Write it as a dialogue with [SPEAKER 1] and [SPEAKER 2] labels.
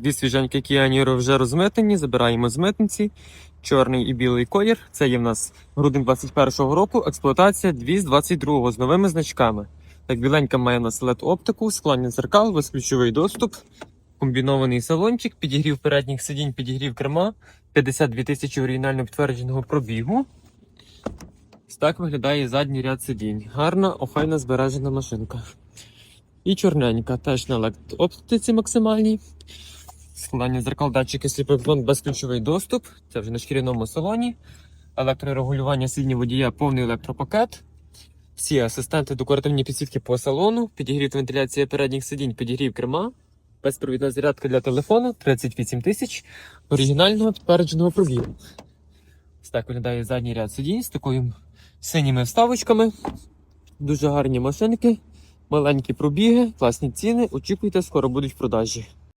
[SPEAKER 1] Дві свіженькі Kia вже розмитені, забираємо з митниці. Чорний і білий колір. Це є в нас грудень 21-го року, експлуатація 222 з новими значками. Так, біленька має у нас LED оптику, склання дзеркал, безключовий доступ, комбінований салончик, підігрів передніх сидінь, підігрів керма, 52 тисячі оригінально підтвердженого пробігу. Так виглядає задній ряд сидінь. Гарна, охайна збережена машинка. І чорненька, теж на електооптиці максимальній. Складання зеркал, датчики сліпофон, безключовий доступ. Це вже на шкіряному салоні. Електрорегулювання сидіння водія, повний електропакет. Всі асистенти декоративні підсвітки по салону, підігрів вентиляція передніх сидінь, підігрів керма, безпровідна зарядка для телефону 38 тисяч оригінального підтвердженого пробігу. Так виглядає задній ряд сидінь з такою синіми вставочками. Дуже гарні машинки, маленькі пробіги, класні ціни. Очікуйте, скоро будуть в продажі.